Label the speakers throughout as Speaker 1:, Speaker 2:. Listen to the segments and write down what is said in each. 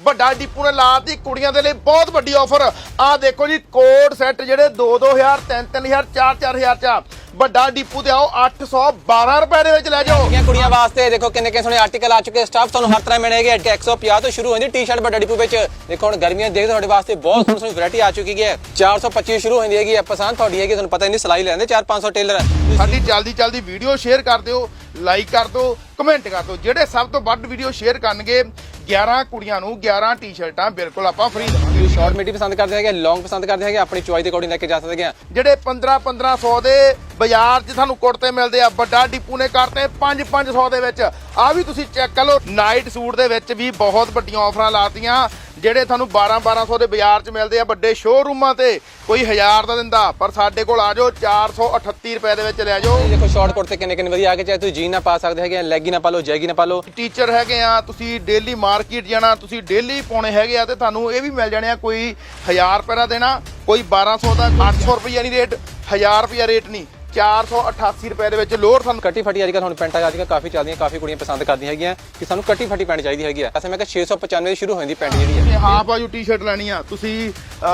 Speaker 1: ਵੱਡਾ ਡੀਪੂ ਨੇ ਲਾਤੀ ਕੁੜੀਆਂ ਦੇ ਲਈ ਬਹੁਤ ਵੱਡੀ ਆਫਰ ਆ ਦੇਖੋ ਜੀ ਕੋਡ ਸੈੱਟ ਜਿਹੜੇ 2 2000 3 3000 4 4000 ਚ। ਵੱਡਾ ਡੀਪੂ ਤੇ ਆਓ 812 ਰੁਪਏ ਦੇ ਵਿੱਚ ਲੈ ਜਾਓ।
Speaker 2: ਕੁੜੀਆਂ ਕੁੜੀਆਂ ਵਾਸਤੇ? ਦੇਖੋ ਕਿੰਨੇ ਕਿੰਨੇ ਸੋਹਣੇ ਆਰਟੀਕਲ ਆ ਚੁੱਕੇ ਸਟਾਫ ਤੁਹਾਨੂੰ ਹਰ ਤਰ੍ਹਾਂ ਮਿਲੇਗੇ 150 ਤੋਂ ਸ਼ੁਰੂ ਹੁੰਦੀ ਟੀ-ਸ਼ਰਟ ਵੱਡਾ ਡਿਪੂ ਵਿੱਚ। ਦੇਖੋ ਹੁਣ ਗਰਮੀਆਂ ਦੇਖਦੇ ਤੁਹਾਡੇ ਵਾਸਤੇ ਬਹੁਤ ਸੋਹਣੀ ਸੋਹਣੀ ਵੈਰਾਈਟੀ ਆ ਚੁੱਕੀ ਹੈ। 425 ਸ਼ੁਰੂ ਹੁੰਦੀ ਹੈਗੀ ਪਸੰਦ ਤੁਹਾਡੀ ਹੈਗੀ ਤੁਹਾਨੂੰ ਪਤਾ ਹੀ ਨਹੀਂ ਸਿਲਾਈ ਲੈਂਦੇ 4-500 ਟੇਲਰ
Speaker 1: ਸਾਡੀ ਜਲਦੀ ਜਲਦੀ ਵੀਡੀਓ ਸ਼ੇਅਰ ਕਰ ਦਿਓ ਲਾਈਕ ਕਰ ਦਿਓ ਕਮੈਂਟ ਕਰ ਦਿਓ। ਜਿਹੜੇ ਸਭ ਤੋਂ ਵੱਧ ਵੀਡੀਓ ਸ਼ੇਅਰ ਕਰਨਗੇ 11 ਕੁੜੀਆਂ ਨੂੰ 11 ਟੀ-ਸ਼ਰਟਾਂ ਬਿਲਕੁਲ ਆਪਾਂ ਫ੍ਰੀ ਦੇਵਾਂਗੇ।
Speaker 2: ਸ਼ਾਰਟ ਮੀਡੀ ਪਸੰਦ ਕਰਦੇ ਹੈਗੇ ਲੌਂਗ ਪਸੰਦ ਕਰਦੇ ਹੈਗੇ ਆਪਣੀ ਚੁਆਈ ਦੇ ਅਕੋਰਡਿੰਗ ਲੈ ਕੇ ਜਾ ਸਕਦੇ ਹੈਗੇ
Speaker 1: ਜਿਹੜੇ 15 1500 ਦੇ ਬਾਜ਼ਾਰ 'ਚ ਤੁਹਾਨੂੰ ਕੁੜਤੇ ਮਿਲਦੇ ਆ ਵੱਡਾ ਡੀਪੂ ਨੇ ਕਰਤੇ 5 500 ਦੇ ਵਿੱਚ। ਆ ਵੀ ਤੁਸੀਂ ਚੈੱਕ ਕਰ ਲਓ ਨਾਈਟ ਸੂਟ ਦੇ ਵਿੱਚ ਵੀ ਬਹੁਤ ਵੱਡੀਆਂ ਆਫਰਾਂ ਲਾਤੀਆਂ। ਜਿਹੜੇ ਤੁਹਾਨੂੰ 12 1200 ਦੇ ਬਾਜ਼ਾਰ 'ਚ ਮਿਲਦੇ ਆ ਵੱਡੇ ਸ਼ੋਰੂਮਾਂ ਤੇ ਕੋਈ 1000 ਦਾ ਦਿੰਦਾ ਪਰ ਸਾਡੇ ਕੋਲ ਆ ਜਾਓ 438 ਰੁਪਏ ਦੇ ਵਿੱਚ ਲੈ ਜਾਓ।
Speaker 2: ਇਹ ਦੇਖੋ ਸ਼ਾਰਟ ਕੁੜਤੇ ਕਿੰਨੇ ਕਿੰਨੇ ਵਧੀਆ ਆ ਕੇ ਚਾਹੇ ਤੁਸੀਂ ਜੀਨ ਨਾ ਪਾ ਸਕਦੇ ਹੈਗੇ ਲੈਗੀ ਨਾ ਪਾ ਲਓ ਜੈਗੀ ਨਾ ਪਾ ਲਓ।
Speaker 1: ਟੀਚਰ ਹੈਗੇ ਆ ਤੁਸੀਂ ਡੇਲੀ ਮਾਰਕੀਟ ਜਾਣਾ ਤੁਸੀਂ ਡੇਲੀ ਪਾਉਣੇ ਹੈਗੇ ਆ ਤੇ ਤੁਹਾਨੂੰ ਇਹ ਵੀ ਮਿਲ ਜਾਣੇ ਆ ਕੋਈ 1000 ਰੁਪਏ ਦਾ ਦੇਣਾ ਕੋਈ 1200 ਦਾ 800 ਰੁਪਏ ਨਹੀਂ ਰੇਟ 1000 ਰੁਪਏ ਰੇਟ ਨਹੀਂ। 488 ਰੁਪਏ ਦੇ ਵਿੱਚ ਲੋਅਰ ਤੁਹਾਨੂੰ।
Speaker 2: ਕੱਟੀ ਫਟੀ ਅੱਜ ਕੱਲ੍ਹ ਹੁਣ ਪੈਂਟਾਂ ਅੱਜ ਕੱਲ੍ਹ ਕਾਫੀ ਚੱਲਦੀਆਂ ਕਾਫੀ ਕੁੜੀਆਂ ਪਸੰਦ ਕਰਦੀਆਂ ਹੈਗੀਆਂ ਕਿ ਸਾਨੂੰ ਕੱਟੀ ਫਟੀ ਪੈਂਟ ਚਾਹੀਦੀ ਹੈਗੀ ਆ। ਐਸੇ ਮੈਂ ਕਿਹਾ 695 ਦੀ ਸ਼ੁਰੂ ਹੋ ਜਾਂਦੀ ਪੈਂਟ ਜਿਹੜੀ ਹੈ
Speaker 1: ਹਾਫ ਬਾਜੂ ਟੀ-ਸ਼ਰਟ ਲੈਣੀ ਆ ਤੁਸੀਂ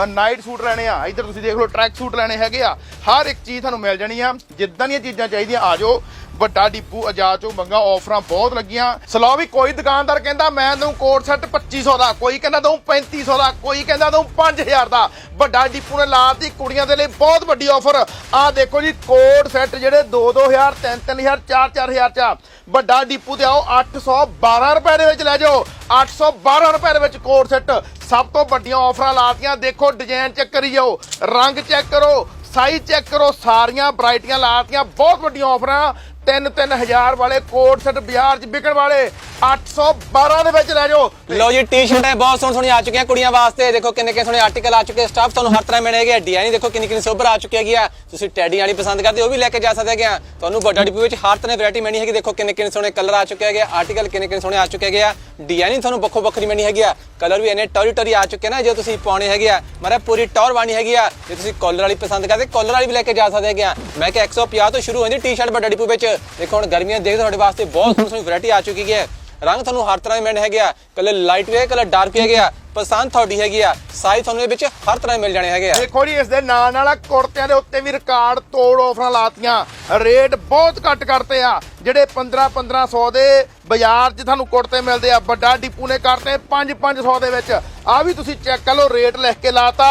Speaker 1: ਨਾਈਟ ਸੂਟ ਲੈਣੇ ਆ ਇੱਧਰ ਤੁਸੀਂ ਦੇਖ ਲਓ ਟਰੈਕ ਸੂਟ ਲੈਣੇ ਹੈਗੇ ਆ। ਹਰ ਇੱਕ ਚੀਜ਼ ਤੁਹਾਨੂੰ ਮਿਲ ਜਾਣੀ ਆ ਜਿੱਦਾਂ ਦੀਆਂ ਚੀਜ਼ਾਂ ਚਾਹੀਦੀਆਂ ਆ ਜਾਓ। ਵੱਡਾ ਡੀਪੂ ਆਜ਼ਾਦ ਚੋਂ ਮੰਗਾ ਆਫਰਾਂ ਬਹੁਤ ਲੱਗੀਆਂ। ਸਲੋ ਵੀ ਕੋਈ ਦੁਕਾਨਦਾਰ ਕਹਿੰਦਾ, ਮੈਂ ਦਊਂ ਕੋਟ ਸੈੱਟ 2500 ਦਾ, ਕੋਈ ਕਹਿੰਦਾ ਦਊਂ 3500 ਦਾ, ਕੋਈ ਕਹਿੰਦਾ ਦਊਂ 5000 ਦਾ। ਵੱਡਾ ਡੀਪੂ ਨੇ ਲਾਤੀ ਕੁੜੀਆਂ ਦੇ ਲਈ ਬਹੁਤ ਵੱਡੀ ਆਫਰ ਆ ਦੇਖੋ ਜੀ, ਕੋਟ ਸੈੱਟ ਜਿਹੜੇ 2 2000 3 3000 4 4000 ਚ ਆ। ਵੱਡਾ ਡੀਪੂ ਤੇ ਆਓ 812 ਰੁਪਏ ਦੇ ਵਿੱਚ ਲੈ ਜਾਓ। 812 ਰੁਪਏ ਦੇ ਵਿੱਚ ਕੋਟ ਸੈੱਟ। ਸਭ ਤੋਂ ਵੱਡੀਆਂ ਆਫਰਾਂ ਲਾਤੀਆਂ, ਦੇਖੋ, ਡਿਜ਼ਾਈਨ ਚੈੱਕ ਕਰੀ ਜਾਓ, ਰੰਗ ਚੈੱਕ ਕਰੋ, ਸਾਈਜ਼ ਚੈੱਕ ਕਰੋ, ਸਾਰੀਆਂ ਵੈਰਾਈਟੀਆਂ ਲਾਤੀਆਂ, ਬਹੁਤ ਵੱਡੀਆਂ ਆਫਰਾਂ 3-3000 ਵਾਲੇ ਕੋਟ ਸੈੱਟ ਬਾਜ਼ਾਰ 'ਚ ਵਿਕਣ ਵਾਲੇ 812 ਦੇ ਵਿੱਚ ਲੈ ਜਾਓ।
Speaker 2: ਲੋ ਜੀ ਟੀ-ਸ਼ਰਟਾਂ ਬਹੁਤ ਸੋਹਣੀ ਸੋਹਣੀ ਆ ਚੁੱਕੀਆਂ ਕੁੜੀਆਂ ਵਾਸਤੇ। ਦੇਖੋ ਕਿੰਨੇ ਕਿੰਨੇ ਸੋਹਣੇ ਆਰਟੀਕਲ ਆ ਚੁੱਕੇ ਸਟਾਫ ਤੁਹਾਨੂੰ ਹਰ ਤਰ੍ਹਾਂ ਮਿਲੇਗੇ ਡਿਜ਼ਾਈਨ ਦੇਖੋ ਕਿੰਨੀ ਕਿੰਨੀ ਸੋਬਰ ਆ ਚੁੱਕੀ ਹੈਗੀ ਆ। ਤੁਸੀਂ ਟੈਡੀ ਵਾਲੀ ਪਸੰਦ ਕਰਦੇ ਹੋ ਉਹ ਵੀ ਲੈ ਕੇ ਜਾ ਸਕਦੇ ਹੈਗੇ ਆ। ਤੁਹਾਨੂੰ ਵੱਡਾ ਡਿਪੂ ਵਿੱਚ ਹਰ ਤਰ੍ਹਾਂ ਵੈਰਾਈਟੀ ਮਿਲਣੀ ਹੈਗੀ। ਦੇਖੋ ਕਿੰਨੇ ਕਿੰਨੇ ਸੋਹਣੇ ਕਲਰ ਆ ਚੁੱਕੇ ਹੈਗੇ ਆਰਟੀਕਲ ਕਿੰਨੇ ਕਿੰਨੇ ਸੋਹਣੇ ਆ ਚੁੱਕੇ ਹੈਗੇ ਆ। ਡਿਜ਼ਾਈਨ ਤੁਹਾਨੂੰ ਵੱਖੋ ਵੱਖਰੀ ਮਿਲਣੀ ਹੈਗੀ ਆ। ਕਲਰ ਵੀ ਇਹਨੇ ਟੌਰੀ ਟੌਰੀ ਆ ਚੁੱਕੇ ਨਾ, ਜੇ ਤੁਸੀਂ ਪਾਉਣੇ ਹੈਗੇ ਆ। ਮਾਰਾ ਪੂਰੀ ਟੌਰ ਬਾਣੀ ਹੈਗੀ ਆ। ਜੇ ਤੁਸੀਂ ਕਾਲਰ ਵਾਲੀ ਪਸੰਦ ਕਰਦੇ ਕਾਲਰ ਵਾਲੀ ਵੀ ਲੈ ਕੇ ਜਾ ਸਕਦੇ ਹੈਗੇ ਆ। ਮੈਂ ਕਿ 150 ਤੋਂ ਸ਼ੁਰੂ ਹੁੰਦੀ ਟੀ-ਸ਼ਰਟ ਵੱਡਾ ਡਿਪੂ ਵਿੱਚ। ਦੇਖੋ ਹੁਣ ਗਰਮੀਆਂ ਦੇਖ ਤੁਹਾਡੇ ਵਾਸਤੇ ਬਹੁਤ ਸੋਹਣੀ ਸੋਹਣੀ ਵੈਰਾਈਟੀ ਆ ਚੁੱਕੀ ਹੈ ਰੰਗ ਤੁਹਾਨੂੰ ਹਰ ਤਰ੍ਹਾਂ ਦੇ ਮਿਲਣੇ ਹੈਗੇ ਆ। ਕਲਰ ਲਾਈਟ ਵੀ ਹੈ ਕਲਰ ਡਾਰਕ ਵੀ ਹੈਗੇ ਆ। ਪਸੰਦ ਤੁਹਾਡੀ ਹੈਗੀ ਆ। ਸਾਈਜ਼ ਤੁਹਾਨੂੰ ਇਹ ਵਿੱਚ ਹਰ ਤਰ੍ਹਾਂ ਦੇ ਮਿਲ ਜਾਣੇ ਹੈਗੇ ਆ।
Speaker 1: ਦੇਖੋ ਜੀ, ਇਸ ਦੇ ਨਾਲ ਨਾਲ ਕੁੜਤਿਆਂ ਦੇ ਉੱਤੇ ਵੀ ਰਿਕਾਰਡ ਤੋੜ ਆਫਰਾਂ ਲਾਤੀਆਂ। ਰੇਟ ਬਹੁਤ ਘੱਟ ਕਰਤੇ ਆ। ਜਿਹੜੇ 15 1500 ਦੇ ਬਾਜ਼ਾਰ 'ਚ ਤੁਹਾਨੂੰ ਕੁੜਤੇ ਮਿਲਦੇ ਆ, ਵੱਡਾ ਡੀਪੂ ਨੇ ਕਰਤੇ 5 500 ਦੇ ਵਿੱਚ। ਆ ਵੀ ਤੁਸੀਂ ਚੈੱਕ ਕਰ ਲਓ ਰੇਟ ਲਿਖ ਕੇ ਲਾਤਾ।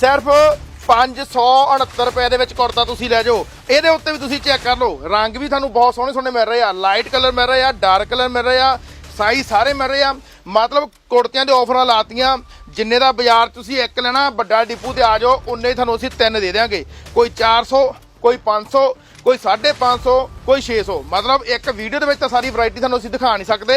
Speaker 1: ਸਿਰਫ 569 ਰੁਪਏ ਦੇ ਵਿੱਚ ਕੁੜਤਾ ਤੁਸੀਂ ਲੈ ਜਾਓ। ਇਹਦੇ ਉੱਤੇ ਵੀ ਤੁਸੀਂ ਚੈੱਕ ਕਰ ਲਓ। ਰੰਗ ਵੀ ਤੁਹਾਨੂੰ ਬਹੁਤ ਸੋਹਣੇ ਸੋਹਣੇ ਮਿਲ ਰਹੇ ਆ। ਲਾਈਟ ਕਲਰ ਮਿਲ ਰਹੇ ਆ ਡਾਰਕ ਕਲਰ ਮਿਲ ਰਹੇ ਆ। ਸਾਈਜ਼ ਸਾਰੇ ਮਿਲ ਰਹੇ ਆ। ਮਤਲਬ ਕੁੜਤਿਆਂ ਦੇ ਆਫਰਾਂ ਲਾਤੀਆਂ। ਜਿੰਨੇ ਦਾ ਬਾਜ਼ਾਰ 'ਚ ਤੁਸੀਂ ਇੱਕ ਲੈਣਾ, ਵੱਡਾ ਡਿਪੂ ਤੇ ਆ ਜਾਓ, ਉਨੇ ਹੀ ਤੁਹਾਨੂੰ ਅਸੀਂ ਤਿੰਨ ਦੇ ਦਿਆਂਗੇ। ਕੋਈ 400 ਕੋਈ 500 ਕੋਈ 550 ਕੋਈ 600 ਮਤਲਬ ਇੱਕ ਵੀਡੀਓ ਦੇ ਵਿੱਚ ਤਾਂ ਸਾਰੀ ਵੈਰਾਈਟੀ ਤੁਹਾਨੂੰ ਅਸੀਂ ਦਿਖਾ ਨਹੀਂ ਸਕਦੇ।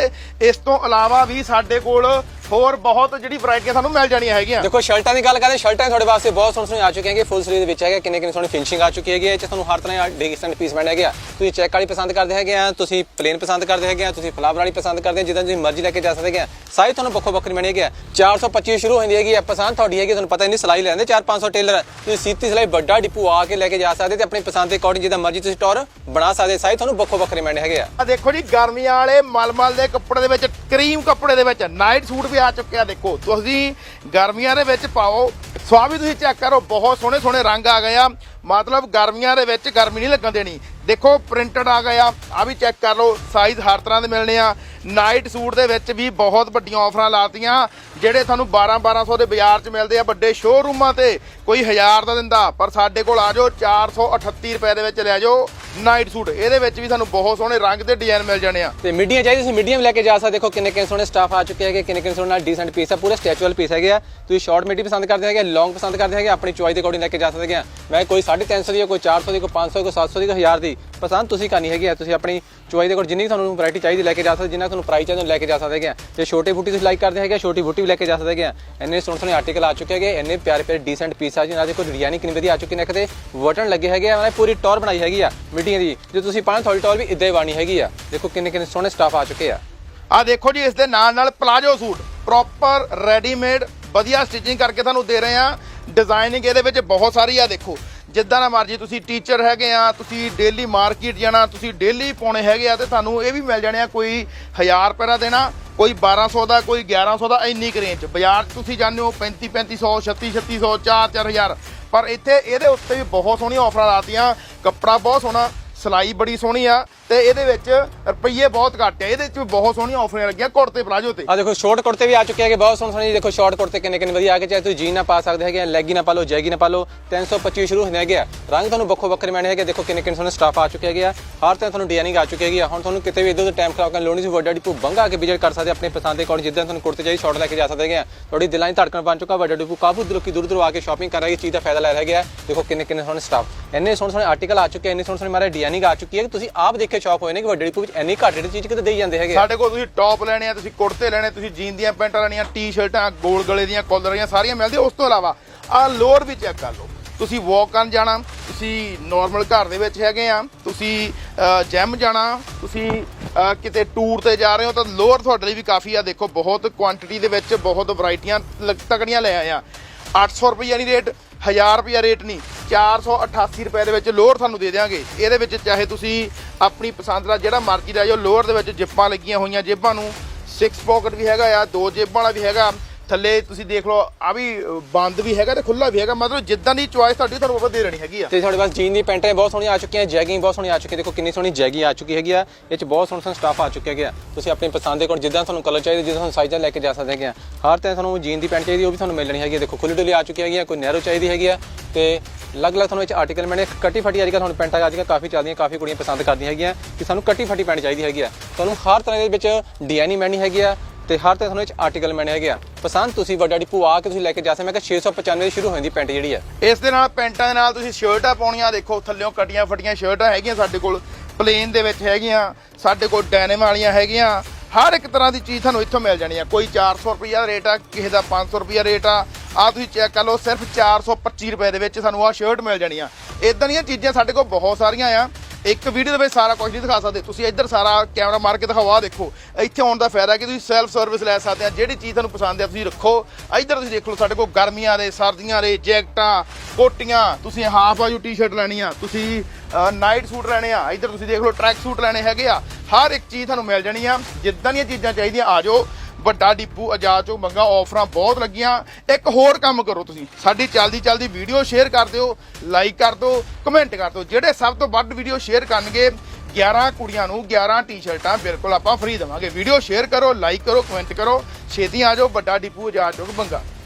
Speaker 1: ਇਸ ਤੋਂ ਇਲਾਵਾ ਵੀ ਸਾਡੇ ਕੋਲ ਹੋਰ ਬਹੁਤ ਜਿਹੜੀ ਵੈਰਾਈਟੀਆਂ ਤੁਹਾਨੂੰ ਮਿਲ ਜਾਣੀਆਂ ਹੈਗੀਆਂ।
Speaker 2: ਦੇਖੋ, ਸ਼ਰਟਾਂ ਦੀ ਗੱਲ ਕਰਦੇ ਸ਼ਰਟਾਂ ਤੁਹਾਡੇ ਵਾਸਤੇ ਬਹੁਤ ਸੋਹਣੇ ਸੋਹਣੇ ਆ ਚੁੱਕੇ ਹੈਗੇ ਫੁੱਲ ਸਲੀਵ ਦੇ ਵਿੱਚ ਹੈਗੇ ਕਿੰਨੇ ਕਿੰਨੇ ਸੋਹਣੀ ਫਿਨਿਸ਼ਿੰਗ ਆ ਚੁੱਕੀ ਹੈਗੀ, ਇਹ 'ਚ ਤੁਹਾਨੂੰ ਹਰ ਤਰ੍ਹਾਂ ਦੇ ਡਿਸਟੈਂਟ ਪੀਸ ਮਿਲ ਹੈਗੇ ਤੁਸੀਂ ਚੈੱਕ ਵਾਲੀ ਪਸੰਦ ਕਰਦੇ ਹੈਗੇ ਆ, ਤੁਸੀਂ ਪਲੇਨ ਪਸੰਦ ਕਰਦੇ ਹੈਗੇ ਆ, ਤੁਸੀਂ ਫਲਾਵਰ ਵਾਲੀ ਪਸੰਦ ਕਰਦੇ ਜਿੱਦਾਂ ਤੁਸੀਂ ਮਰਜ਼ੀ ਲੈ ਕੇ ਜਾ ਸਕਦੇ ਹੈਗੇ ਆ। ਸਾਈਜ਼ ਤੁਹਾਨੂੰ ਵੱਖੋ ਵੱਖਰੀ ਮਿਲਣੀ ਹੈਗੀ ਆ। 425 ਸ਼ੁਰੂ ਹੁੰਦੀ ਹੈਗੀ ਆ ਪਸੰਦ ਤੁਹਾਡੀ ਹੈਗੀ, ਤੁਹਾਨੂੰ ਪਤਾ ਨਹੀਂ ਸਿਲਾਈ ਲੈਂਦੇ 4-500 ਟੇਲਰ। ਤੁਸੀਂ ਸੀਤੀ ਸਿਲਾਈ ਵੱਡਾ ਡਿਪੂ ਆ ਕੇ ਲੈ ਕੇ ਜਾ ਸਕਦੇ ਤੇ ਆਪਣੀ ਪਸੰਦ ਦੇ ਅਕੋਰਡਿੰਗ ਜਿੱਦਾਂ ਮਰਜ਼ੀ ਤੁਸੀਂ ਟੌਰ ਬਣਾ ਸਕਦੇ ਸਾਈਜ਼ ਤੁਹਾਨੂੰ ਵੱਖੋ ਵੱਖਰੇ ਮਿਲਣੇ ਹੈਗੇ ਆ।
Speaker 1: ਆ ਦੇਖੋ ਜੀ, ਗਰਮੀਆਂ ਵਾਲੇ ਮਲਮਲ ਦੇ ਕੱਪੜੇ ਦੇ ਵਿੱਚ, ਕਰੀਮ ਕੱਪੜੇ ਦੇ ਵਿੱਚ ਨਾਈਟ ਸੂਟ ਵੀ ਆ ਚੁੱਕਿਆ ਦੇਖੋ। ਤੁਸੀਂ ਗਰਮੀਆਂ ਦੇ ਵਿੱਚ ਪਾਓ ਸਵਾ ਵੀ ਤੁਸੀਂ ਚੈੱਕ ਕਰੋ, ਬਹੁਤ ਸੋਹਣੇ ਸੋਹਣੇ ਰੰਗ ਆ ਗਏ ਆ। ਮਤਲਬ ਗਰਮੀਆਂ ਦੇ ਵਿੱਚ ਗਰਮੀ ਨਹੀਂ ਲੱਗਣ ਦੇਣੀ। ਦੇਖੋ ਪ੍ਰਿੰਟਡ ਆ ਗਏ ਆ ਆ ਵੀ ਚੈੱਕ ਕਰ ਲਓ ਸਾਈਜ਼ ਹਰ ਤਰ੍ਹਾਂ ਦੇ ਮਿਲਣੇ ਆ। ਨਾਈਟ ਸੂਟ ਦੇ ਵਿੱਚ ਵੀ ਬਹੁਤ ਵੱਡੀਆਂ ਆਫਰਾਂ ਲਾਤੀਆਂ, ਜਿਹੜੇ ਤੁਹਾਨੂੰ 12 1200 ਦੇ ਬਾਜ਼ਾਰ 'ਚ ਮਿਲਦੇ ਆ ਵੱਡੇ ਸ਼ੋਰੂਮਾਂ ਤੇ। ਕੋਈ 1000 ਦਾ ਦਿੰਦਾ, ਪਰ ਸਾਡੇ ਕੋਲ ਆ ਜਾਓ 438 ਰੁਪਏ ਦੇ ਵਿੱਚ ਲੈ ਜਾਓ ਨਾਈਟ ਸੂਟ। ਇਹਦੇ ਵਿੱਚ ਵੀ ਤੁਹਾਨੂੰ ਬਹੁਤ ਸੋਹਣੇ ਰੰਗ ਤੇ ਡਿਜ਼ਾਈਨ ਮਿਲ ਜਾਣੇ ਆ।
Speaker 2: ਤੇ ਮੀਡੀਅਮ ਚਾਹੀਦੀ ਤੁਸੀਂ ਵੀ ਲੈ ਕੇ ਜਾ ਸਕਦੇ, ਦੇਖੋ ਕਿੰਨੇ ਕਿੰਨੇ ਸੋਹਣੇ ਸਟਾਫ ਆ ਚੁੱਕੇ ਹੈਗੇ, ਕਿੰਨੇ ਕਿੰਨੇ ਸੋਹਣੇ ਨਾਲ ਡੀਸੈਂਟ ਪੀਸ ਆ, ਪੂਰੇ ਸਟੈਚੂਅਲ ਪੀਸ ਹੈਗੇ ਆ। ਤੁਸੀਂ ਸ਼ਾਰਟ ਮੀਡੀ ਪਸੰਦ ਕਰਦੇ ਹੈਗੇ ਲੌਂਗ ਪਸੰਦ ਕਰਦੇ ਹੈਗੇ, ਆਪਣੀ ਚੋਇਸ ਦੇ ਅਕੋਰਡਿੰਗ ਲੈ ਕੇ ਜਾ ਸਕਦੇ ਆ। ਮੈਂ ਕੋਈ 350 ਦੀ, ਕੋਈ 400 ਦੀ, ਕੋਈ 500 ਦੀ, ਕੋਈ 700 ਦੀ, ਕੋਈ 1000 ਦੀ ਪਸੰਦ ਤੁਸੀਂ ਕਰਨੀ ਹੈਗੀ ਆ। ਤੁਸੀਂ ਆਪਣੀ ਚੋਇਸ ਦੇ ਕੋਲ ਜਿੰਨੀ ਤੁਹਾਨੂੰ ਵੈਰਾਈਟੀ ਚਾਹੀਦੀ ਲੈ ਕੇ ਜਾ ਸਕਦੇ, ਜਿੰਨਾ ਤੁਹਾਨੂੰ ਪ੍ਰਾਈਸ ਚਾਹੀਦਾ ਲੈ ਕੇ ਜਾ ਸਕਦੇ ਹੈਗੇ ਜੇ ਛੋਟੇ ਬੂਟੀ ਤੁਸੀਂ ਲਾਈਕ ਕਰਦੇ ਹੈਗੇ ਛੋਟੀ ਬੂਟੀ ਵੀ ਲੈ ਕੇ ਜਾ ਸਕਦੇ ਹੈਗੇ ਇੰਨੇ ਸੋਹਣੇ ਸੋਹਣੇ ਆਰਟੀਕਲ ਆ ਚੁੱਕੇ ਹੈਗੇ, ਇੰਨੇ ਪਿਆਰੇ ਪਿਆਰੇ ਡੀਸੈਂਟ ਪੀਸ ਆ ਜਿਨ੍ਹਾਂ ਦੇ ਕੋਈ ਡਿਜ਼ਾਈਨ ਕਿੰਨੀ ਵਧੀਆ ਆ ਚੁੱਕੀ ਨੇ ਕਿਤੇ ਬਟਨ ਲੱਗੇ ਹੈਗੇ ਆ ਮੈਂ ਪੂਰੀ ਟੌਰ ਬਣਾਈ ਹੈਗੀ ਆ ਮੀਡੀਆਂ ਦੀ। ਜੇ ਤੁਸੀਂ ਪਾਣ ਥੋੜੀ ਟੌਰ ਵੀ ਇਦਾਂ ਹੀ ਬਾਣੀ ਹੈਗੀ ਆ। ਦੇਖੋ ਕਿੰਨੇ ਕਿੰਨੇ ਸੋਹਣੇ ਸਟਾਫ ਆ ਚੁੱਕੇ ਆ।
Speaker 1: ਆ ਦੇਖੋ ਜੀ, ਇਸ ਦੇ ਨਾਲ ਨਾਲ ਪਲਾਜੋ ਸੂਟ। ਪ੍ਰੋਪਰ ਰੈਡੀਮੇਡ ਵਧੀਆ ਸਟਿਚਿੰਗ ਕਰਕੇ ਤੁਹਾਨੂੰ ਦੇ ਰਹੇ ਆ। ਡਿਜ਼ਾਈਨਿੰਗ ਇਹਦੇ ਵਿੱਚ ਬਹੁਤ ਸਾਰੀ ਆ, ਦੇਖੋ। ਜਿੱਦਾਂ ਦਾ ਮਰਜ਼ੀ ਤੁਸੀਂ ਟੀਚਰ ਹੈਗੇ ਆ, ਤੁਸੀਂ ਡੇਲੀ ਮਾਰਕੀਟ ਜਾਣਾ, ਤੁਸੀਂ ਡੇਲੀ ਪਾਉਣੇ ਹੈਗੇ ਆ ਤੇ ਤੁਹਾਨੂੰ ਇਹ ਵੀ ਮਿਲ ਜਾਣੇ ਆ ਕੋਈ 1000 ਰੁਪਏ ਦਾ ਦੇਣਾ, ਕੋਈ 1200 ਦਾ, ਕੋਈ 1100 ਦਾ, ਇੰਨੀ ਕੁ ਰੇਂਜ ਬਾਜ਼ਾਰ 'ਚ ਤੁਸੀਂ ਜਾਂਦੇ ਹੋ 35 3500 36 3600 4 4000 ਪਰ ਇੱਥੇ ਇਹਦੇ ਉੱਤੇ ਵੀ ਬਹੁਤ ਸੋਹਣੀਆਂ ਆਫਰਾਂ ਲਾਤੀਆਂ ਕੱਪੜਾ ਬਹੁਤ ਸੋਹਣਾ, ਸਲਾਈ ਬੜੀ ਸੋਹਣੀ ਆ। ਤੇ ਇਹਦੇ ਵਿੱਚ ਰੁਪਈਏ ਬਹੁਤ ਘੱਟ ਆ। ਇਹਦੇ 'ਚ ਵੀ ਬਹੁਤ ਸੋਹਣੀਆਂ ਆਫਰਾਂ ਲੱਗੀਆਂ, ਕੁੜਤੇ ਪਲਾਜੋ ਤੇ।
Speaker 2: ਆ ਦੇਖੋ ਸ਼ਾਰਟ ਕੁੜਤੇ ਵੀ ਆ ਚੁੱਕੇ ਹੈਗੇ, ਬਹੁਤ ਸੋਹਣੇ ਸੋਹਣੇ। ਦੇਖੋ ਸ਼ਾਰਟ ਕੁੜਤੇ ਕਿੰਨੇ ਕਿੰਨੇ ਵਧੀਆ ਆ ਕੇ ਚਾਹੇ ਤੁਸੀਂ ਜੀਨ ਨਾ ਪਾ ਸਕਦੇ ਹੈਗੇ ਲੈਗੀ ਨਾ ਪਾ ਲਓ ਜੈਗੀ ਨਾ ਪਾ ਲਓ 325 ਸ਼ੁਰੂ ਹੁੰਦੇ ਹੈਗੇ ਆ। ਰੰਗ ਤੁਹਾਨੂੰ ਵੱਖੋ ਵੱਖਰੇ ਮਿਲਣੇ ਹੈਗੇ। ਦੇਖੋ, ਕਿੰਨੇ ਕਿੰਨੇ ਸੋਹਣੇ ਸਟਾਫ ਆ ਚੁੱਕੇ ਹੈਗੇ ਆ। ਹਰ ਤਰ੍ਹਾਂ ਤੁਹਾਨੂੰ ਡਿਜ਼ਾਈਨਿੰਗ ਆ ਚੁੱਕੀ ਹੈਗੀ ਆ। ਹੁਣ ਤੁਹਾਨੂੰ ਕਿਤੇ ਵੀ ਇਧਰ ਟਾਈਮ ਖਰਾਬ ਕਰਨ ਦੀ ਲੋੜ ਨਹੀਂ ਸੀ। ਵੱਡਾ ਡਿਪੂ ਬੰਗਾ ਆ ਕੇ ਵਿਜ਼ਿਟ ਕਰ ਸਕਦੇ ਆਪਣੇ ਪਸੰਦ ਦੇ ਅਕੋਰਡਿੰਗ ਜਿੱਦਾਂ ਤੁਹਾਨੂੰ ਕੁੜਤੇ ਚਾਹੀਏ ਸ਼ਾਰਟ ਲੈ ਕੇ ਜਾ ਸਕਦੇ ਹੈਗੇ ਆ। ਤੁਹਾਡੀ ਦਿਲਾਂ ਦੀ ਧੜਕਣ ਬਣ ਚੁੱਕਾ, ਵੱਡਾ ਡਿਪੂ ਕਾਫੀ ਲੋਕੀ ਦੂਰ ਦੂਰ ਆ ਕੇ ਸ਼ਾਪਿੰਗ ਕਰ ਰਹੇ ਚੀਜ਼ ਦਾ ਫਾਇਦਾ ਲੈ ਰਹੇ ਹੈਗੇ ਆ। ਦੇਖੋ, ਕਿੰਨੇ ਕਿੰਨੇ ਸੋਹਣੇ ਸਟਾਫ ਇੰਨੇ ਸੋਹਣੇ ਸੋਹਣੇ ਆਰਟੀਕਲ ਆ ਚੁੱਕੇ ਇੰਨੇ ਸੋਹਣੇ ਸੋਹਣੇ ਮਾਰੇ ਡਿਜ਼ਾਈਨਿੰਗ ਆ ਚੁੱਕੀ ਹੈ ਕਿ ਤੁਸੀਂ ਆਪ ਦੇਖੇ ਸ਼ੌਕ ਹੋਏ ਨੇ ਕਿ ਵੱਡੇ ਡਿਪੂ ਵਿੱਚ ਇੰਨੀ ਘੱਟ ਰੇਟ ਚੀਜ਼ ਕਿਤੇ ਦੇਈ ਜਾਂਦੇ ਹੈਗੇ
Speaker 1: ਸਾਡੇ ਕੋਲ ਤੁਸੀਂ ਟੌਪ ਲੈਣੇ ਆ, ਤੁਸੀਂ ਕੁੜਤੇ ਲੈਣੇ, ਤੁਸੀਂ ਜੀਨ ਦੀਆਂ ਪੈਂਟਾਂ ਲੈਣੀਆਂ, ਟੀ-ਸ਼ਰਟਾਂ, ਗੋਲ ਗਲੇ ਦੀਆਂ ਕਾਲਰੀਆਂ ਸਾਰੀਆਂ ਮਿਲਦੀਆਂ। ਉਸ ਤੋਂ ਇਲਾਵਾ ਆ ਲੋਅਰ ਵੀ ਚੈੱਕ ਕਰ ਲਓ। ਤੁਸੀਂ ਵਾਕ ਕਰਨ ਜਾਣਾ, ਤੁਸੀਂ ਨਾਰਮਲ ਘਰ ਦੇ ਵਿੱਚ ਹੈਗੇ ਆ, ਤੁਸੀਂ ਜਿਮ ਜਾਣਾ, ਤੁਸੀਂ ਕਿਤੇ ਟੂਰ ਤੇ ਜਾ ਰਹੇ ਹੋ ਤਾਂ ਲੋਅਰ ਤੁਹਾਡੇ ਲਈ ਵੀ ਕਾਫੀ ਆ। ਦੇਖੋ, ਬਹੁਤ ਕੁਆਂਟੀਟੀ ਦੇ ਵਿੱਚ ਬਹੁਤ ਵੈਰਾਈਟੀਆਂ ਲ- ਤਕੜੀਆਂ ਲੈ ਆਏ ਆ। 800 ਰੁਪਈਆ ਨਹੀਂ ਰੇਟ 1000 ਰੁਪਈਆ ਰੇਟ ਨਹੀਂ 488 ਰੁਪਏ ਦੇ ਵਿੱਚ ਲੋਅਰ ਤੁਹਾਨੂੰ ਦੇ ਦਿਆਂਗੇ। ਇਹਦੇ ਵਿੱਚ ਚਾਹੇ ਤੁਸੀਂ ਆਪਣੀ ਪਸੰਦ ਦਾ ਜਿਹੜਾ ਮਰਜ਼ੀ ਲੈ ਜਾਓ। ਲੋਅਰ ਦੇ ਵਿੱਚ ਜਿੱਪਾਂ ਲੱਗੀਆਂ ਹੋਈਆਂ ਜੇਬਾਂ ਨੂੰ। 6 ਪਾਕਟ ਵੀ ਹੈਗਾ ਆ, ਦੋ ਜੇਬਾਂ ਵਾਲਾ ਵੀ ਹੈਗਾ। ਥੱਲੇ ਤੁਸੀਂ ਦੇਖ ਲਓ ਆ ਵੀ ਬੰਦ ਵੀ ਹੈਗਾ ਤੇ ਖੁੱਲਾ ਵੀ ਹੈਗਾ। ਮਤਲਬ ਜਿੱਦਾਂ ਦੀ ਚੁਆਇਸ ਤੁਹਾਡੀ, ਤੁਹਾਨੂੰ ਆਪਾਂ ਦੇ ਦੇਣੀ ਹੈਗੀ ਆ।
Speaker 2: ਤੇ ਤੁਹਾਡੇ ਪਾਸ ਜੀਨ ਦੀ ਪੈਂਟਾਂ ਬਹੁਤ ਸੋਹਣੀਆਂ ਆ ਚੁੱਕੀਆਂ, ਜੈਗਿੰਗ ਬਹੁਤ ਸੋਹਣੀ ਆ ਚੁੱਕੀ ਦੇਖੋ ਕਿੰਨੀ ਸੋਹਣੀ ਜੈਗੀ ਆ ਚੁੱਕੀ ਹੈਗੀ ਆ। ਇਹ ਚ ਬਹੁਤ ਸੋਹਣਾ ਸੋਹਣਾ ਸਟਾਫ ਆ ਚੁੱਕਿਆ ਹੈਗਾ ਤੁਸੀਂ ਆਪਣੀ ਪਸੰਦ ਦੇ ਕੋਲ ਜਿੱਦਾਂ ਤੁਹਾਨੂੰ ਕਲਰ ਚਾਹੀਦਾ, ਜਿੱਦਾਂ ਤੁਹਾਨੂੰ ਸਾਈਜ਼ਾਂ ਲੈ ਕੇ ਜਾ ਸਕਦੇ ਹੈਗੇ ਆ। ਹਰ ਤਰ੍ਹਾਂ ਤੁਹਾਨੂੰ ਜੀਨ ਦੀ ਪੈਂਟ ਚਾਹੀਦੀ, ਉਹ ਵੀ ਤੁਹਾਨੂੰ ਮਿਲਣੀ ਹੈਗੀ ਦੇਖੋ ਖੁੱਲੀ ਡੁੱਲੀ ਆ ਚੁੱਕੀ ਹੈਗੀ ਆ ਕੋਈ ਨੈਰੋ ਚਾਹੀਦੀ ਹੈਗੀ ਆ। ਤੇ ਅਲੱਗ-ਅਲੱਗ ਤੁਹਾਨੂੰ ਇਹ ਆਰਟੀਕਲ ਮੈਨੇ ਕੱਟੀ ਫਟੀ ਅੱਜ ਕੱਲ੍ਹ ਤੁਹਾਨੂੰ ਪੈਂਟਾਂ ਆ ਕੱਲ੍ਹ ਕਾਫੀ ਚੱਲਦੀਆਂ, ਕਾਫੀ ਕੁੜੀਆਂ ਪਸੰਦ ਕਰਦੀਆਂ ਹੈਗੀਆਂ, ਕਿ ਸਾਨੂੰ ਕੱਟੀ ਫਟੀ ਪੈਂਟ ਚਾਹੀਦੀ ਹੈਗੀ ਆ। ਤੁਹਾਨੂੰ ਹਰ ਤਰ੍ਹਾਂ ਦੇ ਵਿੱਚ ਡਿਜ਼ਾਈਨਿੰਗ ਮੈਨੀ ਹੈਗੀ ਆ ਤੇ ਹਰ ਤਰ੍ਹਾਂ ਤੁਹਾਨੂੰ ਇਹ ਆਰਟੀਕਲ ਮੈਨੇ ਹੈਗੇ ਆ। ਪਸੰਦ ਤੁਸੀਂ ਵੱਡਾ ਡਿਪੂ ਆ ਕੇ ਤੁਸੀਂ ਲੈ ਕੇ ਜਾ ਸਕਦੇ ਮੈਂ ਕਿਹਾ 695 ਦੀ ਸ਼ੁਰੂ ਹੋ ਜਾਂਦੀ ਪੈਂਟ ਜਿਹੜੀ ਆ।
Speaker 1: ਇਸ ਦੇ ਨਾਲ, ਪੈਂਟਾਂ ਦੇ ਨਾਲ ਤੁਸੀਂ ਸ਼ਰਟਾਂ ਪਾਉਣੀਆਂ, ਦੇਖੋ ਥੱਲਿਓਂ ਕਟੀਆਂ ਫਟੀਆਂ ਸ਼ਰਟਾਂ ਹੈਗੀਆਂ ਸਾਡੇ ਕੋਲ ਪਲੇਨ ਦੇ ਵਿੱਚ ਹੈਗੀਆਂ, ਸਾਡੇ ਕੋਲ ਡੈਨਮ ਵਾਲੀਆਂ ਹੈਗੀਆਂ, ਹਰ ਇੱਕ ਤਰ੍ਹਾਂ ਦੀ ਚੀਜ਼ ਤੁਹਾਨੂੰ ਇੱਥੋਂ ਮਿਲ ਜਾਣੀ ਆ। ਕੋਈ 400 ਰੁਪਈਆ ਰੇਟ ਆ, ਕਿਸੇ ਦਾ 500 ਰੁਪਈਆ ਰੇਟ ਆ ਆ ਤੁਸੀਂ ਚੈੱਕ ਕਰ ਲਓ, ਸਿਰਫ 425 ਰੁਪਏ ਦੇ ਵਿੱਚ ਸਾਨੂੰ ਆ ਸ਼ਰਟ ਮਿਲ ਜਾਣੀ ਆ ਇਦਾਂ ਦੀਆਂ ਚੀਜ਼ਾਂ ਸਾਡੇ ਕੋਲ ਬਹੁਤ ਸਾਰੀਆਂ ਆ। ਇੱਕ ਵੀਡੀਓ ਦੇ ਵਿੱਚ ਸਾਰਾ ਕੁਝ ਨਹੀਂ ਦਿਖਾ ਸਕਦੇ। ਤੁਸੀਂ ਇੱਧਰ ਸਾਰਾ ਕੈਮਰਾ ਮਾਰ ਕੇ ਦਿਖਾਵਾ ਦੇਖੋ। ਇੱਥੇ ਆਉਣ ਦਾ ਫਾਇਦਾ ਕਿ ਤੁਸੀਂ ਸੈਲਫ ਸਰਵਿਸ ਲੈ ਸਕਦੇ ਆ। ਜਿਹੜੀ ਚੀਜ਼ ਤੁਹਾਨੂੰ ਪਸੰਦ ਆ, ਤੁਸੀਂ ਰੱਖੋ। ਇੱਧਰ ਤੁਸੀਂ ਦੇਖ ਲਓ, ਸਾਡੇ ਕੋਲ ਗਰਮੀਆਂ ਦੇ, ਸਰਦੀਆਂ ਦੇ, ਜੈਕਟਾਂ, ਕੋਟੀਆਂ, ਤੁਸੀਂ ਹਾਫ ਬਾਜੂ ਟੀ-ਸ਼ਰਟ ਲੈਣੀ ਆ। ਤੁਸੀਂ ਨਾਈਟ ਸੂਟ ਲੈਣੇ ਆ। ਇੱਧਰ ਤੁਸੀਂ ਦੇਖ ਲਓ ਟਰੈਕ ਸੂਟ ਲੈਣੇ ਹੈਗੇ ਆ। ਹਰ ਇੱਕ ਚੀਜ਼ ਤੁਹਾਨੂੰ ਮਿਲ ਜਾਣੀ ਆ। ਜਿੱਦਾਂ ਦੀਆਂ ਚੀਜ਼ਾਂ ਚਾਹੀਦੀਆਂ, ਆ ਜਾਓ। ਵੱਡਾ ਡਿਪੂ ਆਜ਼ਾਦ ਚੋਂ ਮੰਗਾ ਆਫਰਾਂ ਬਹੁਤ ਲੱਗੀਆਂ। ਇੱਕ ਹੋਰ ਕੰਮ ਕਰੋ ਤੁਸੀਂ। ਸਾਡੀ ਚੱਲਦੀ ਚੱਲਦੀ ਵੀਡੀਓ ਸ਼ੇਅਰ ਕਰ ਦਿਓ, ਲਾਈਕ ਕਰ ਦਿਓ, ਕਮੈਂਟ ਕਰ ਦਿਓ। ਜਿਹੜੇ ਸਭ ਤੋਂ ਵੱਧ ਵੀਡੀਓ ਸ਼ੇਅਰ ਕਰਨਗੇ 11 ਕੁੜੀਆਂ ਨੂੰ 11 ਟੀ-ਸ਼ਰਟਾਂ ਬਿਲਕੁਲ ਆਪਾਂ ਫ੍ਰੀ ਦੇਵਾਂਗੇ। ਵੀਡੀਓ ਸ਼ੇਅਰ ਕਰੋ, ਲਾਈਕ ਕਰੋ, ਕਮੈਂਟ ਕਰੋ। ਛੇਤੀ ਆ ਜਾਓ ਵੱਡਾ ਡਿਪੂ ਆਜ਼ਾਦ ਚੋਂ ਮੰਗਾ।